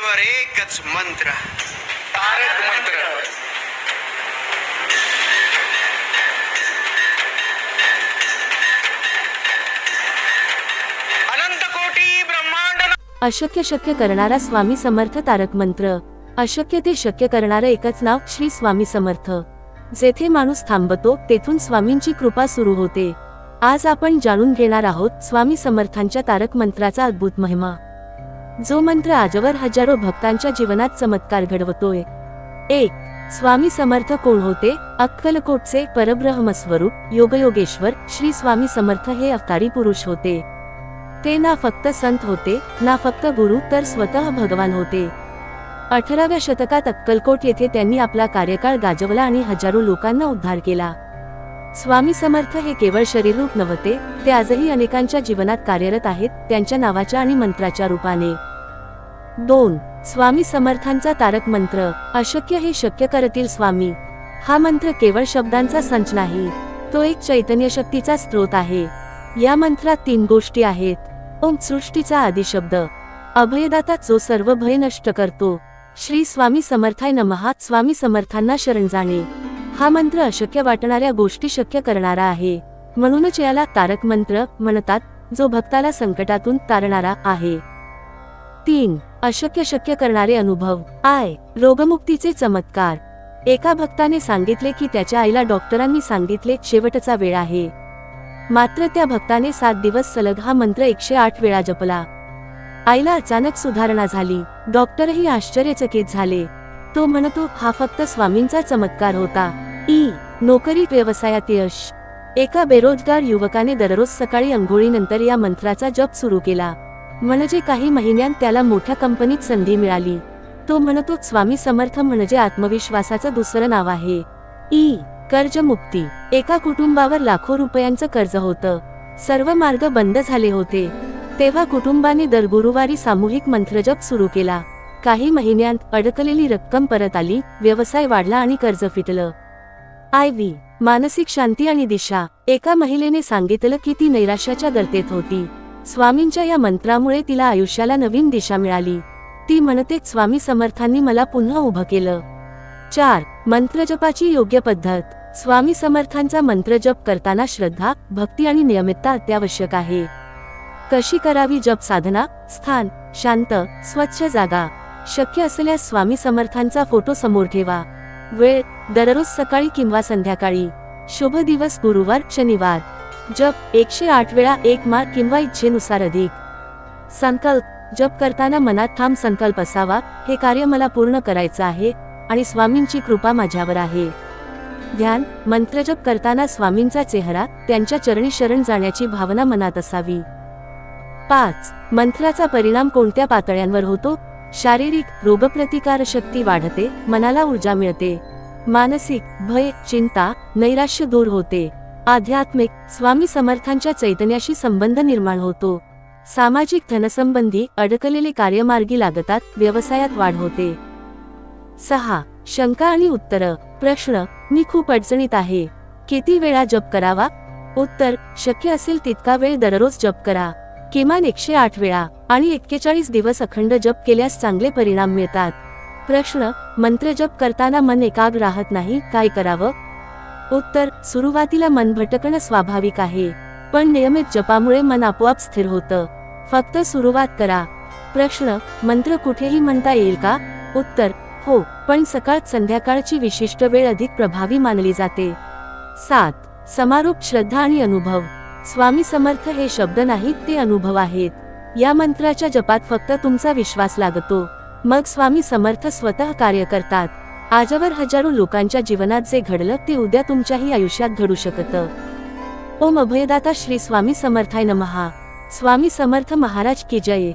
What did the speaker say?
भीतीवर एकच मंत्र. तारक मंत्र. अनंत कोटी ब्रह्मांड अशक्य शक्य करणारा स्वामी समर्थ तारक मंत्र. अशक्य ते शक्य करणारं एकच नाव श्री स्वामी समर्थ. जेथे माणूस थांबतो तेथून स्वामींची कृपा सुरू होते. आज आपण जाणून घेणार आहोत स्वामी समर्थांच्या तारक मंत्राचा अद्भुत महिमा. जो मंत्र आजवर हजारो भक्तांच्या जीवनात चमत्कार घडवतोय. एक स्वामी समर्थ कोण होते? अक्कलकोटचे परब्रह्म स्वरूप योगयोगेश्वर श्री स्वामी समर्थ हे अवतारी पुरुष होते. ते ना फक्त संत होते ना फक्त गुरु तर स्वतः भगवान होते. अठराव्या शतकात अक्कलकोट येथे त्यांनी आपला कार्यकाळ गाजवला आणि हजारो लोकांना उद्धार केला. स्वामी समर्थ हे केवळ शरीररूप नव्हते ते आजही अनेकांच्या जीवनात कार्यरत आहेत त्यांच्या नावाच्या आणि मंत्राच्या रूपाने. दोन स्वामी समर्थांचा तारक मंत्र. अशक्य हे शक्य करतील स्वामी. हा मंत्र केवळ शब्दांचा संच नाही तो एक चैतन्य शक्तीचा स्रोत आहे. या मंत्रात तीन गोष्टी आहेत. ओम सृष्टीचा आदिशब्द. अभयदाता जो सर्व भय नष्ट करतो. श्री स्वामी समर्थाय नमहात स्वामी समर्थांना शरण जाणे. हा मंत्र अशक्य वाटणाऱ्या गोष्टी शक्य करणारा आहे. म्हणूनच याला तारक मंत्र म्हणतात जो भक्ताला संकटातून तारणारा आहे. तीन अशक्य शक्य करणारे अनुभव. आय. रोगमुक्तीचे चमत्कार. एका भक्ताने सांगितले की त्याच्या आईला डॉक्टरांनी सांगितले शेवटचा वेळ आहे. मात्र त्या भक्ताने सात दिवस सलग हा मंत्र एकशे आठ वेळा जपला. आईला अचानक सुधारणा झाली. डॉक्टरही आश्चर्यचकित झाले. तो म्हणतो हा फक्त स्वामींचा चमत्कार होता. ई. नोकरीत व्यवसायात यश. एका बेरोजगार युवकाने दररोज सकाळी अंघोळीनंतर या मंत्राचा जप सुरू केला. म्हणजे काही महिन्यांत त्याला मोठ्या कंपनीत संधी मिळाली. तो म्हणतो स्वामी समर्थ म्हणजे आत्मविश्वासाचं दुसरं नाव आहे. ई. कर्जमुक्ती. एका कुटुंबावर लाखो रुपयांचं कर्ज होतं. सर्व मार्ग बंद झाले होते. तेव्हा कुटुंबाने दर गुरुवारी सामूहिक मंत्रजप सुरू केला. काही महिन्यांत अडकलेली रक्कम परत आली व्यवसाय वाढला आणि कर्ज फिटलं. आय. व्ही. मानसिक शांती आणि दिशा. एका महिलेने सांगितलं की ती नैराश्याच्या गर्तेत होती. स्वामींच्या या मंत्रामुळे तिला आयुष्याला नवीन दिशा मिळाली. ती म्हणते स्वामी समर्थांनी मला पुन्हा उभं केलं. चार मंत्रजपाची योग्य पद्धत. स्वामी समर्थांचा मंत्रजप करताना श्रद्धा भक्ती आणि नियमितता अत्यावश्यक आहे. कशी करावी जप साधना? स्थान शांत स्वच्छ जागा. शक्य असल्यास स्वामी समर्थांचा फोटो समोर ठेवा. वेळ दररोज सकाळी किंवा संध्याकाळी. शुभ दिवस गुरुवार शनिवार. जप एकशे आठ वेळा एक मार किंवा इच्छेनुसार अधिक. संकल्प. जप करताना मनात ठाम संकल्प असावा हे कार्य मला पूर्ण करायचं आहे आणि स्वामींची कृपा माझ्यावर आहे. ध्यान. मंत्रजप करताना स्वामींचा चेहरा त्यांच्या चरणी शरण जाण्याची भावना मनात असावी. पाच. मंत्राचा परिणाम कोणत्या पातळ्यांवर होतो? शारीरिक रोगप्रतिकार शक्ती वाढते मनाला ऊर्जा मिळते. मानसिक भय चिंता नैराश्य दूर होते. आध्यात्मिक स्वामी समर्थांच्या चैतन्याशी संबंध निर्माण होतो. सामाजिक धनसंबंधी अडकलेले कार्यमार्गी लागतात व्यवसायात वाढ होते. सहा. शंका आणि उत्तर. प्रश्न मी खूप अडचणीत आहे. किती वेळा जप करावा? उत्तर शक्य असेल तितका वेळ दररोज जप करा. किमान एकशे आठ वेळा आणि एक्केचाळीस दिवस अखंड जप केल्यास चांगले परिणाम मिळतात. प्रश्न मंत्र जप करताना मन एकाग्र राहत नाही? काय करावं? उत्तर सुरुवातीला मन भटकणं स्वाभाविक आहे. पण नियमित जपामुळे मन आपोआप स्थिर होतं. फक्त सुरुवात करा. प्रश्न मंत्र कुठेही म्हणता येईल का? उत्तर हो पण सकाळ संध्याकाळची विशिष्ट वेळ अधिक प्रभावी मानली जाते. सात समारोप श्रद्धा आणि अनुभव. स्वामी समर्थ हे शब्द नाहीत ते अनुभव आहेत. या मंत्राच्या जपात फक्त तुमचा विश्वास लागतो. मग स्वामी समर्थ स्वतः कार्य करतात. आजवर हजारो लोकांच्या जीवनात जे घडलं ते उद्या तुमच्याही आयुष्यात घडू शकतं. ओम अभयदाता श्री स्वामी समर्थाय नमहा. स्वामी समर्थ महाराज की जय.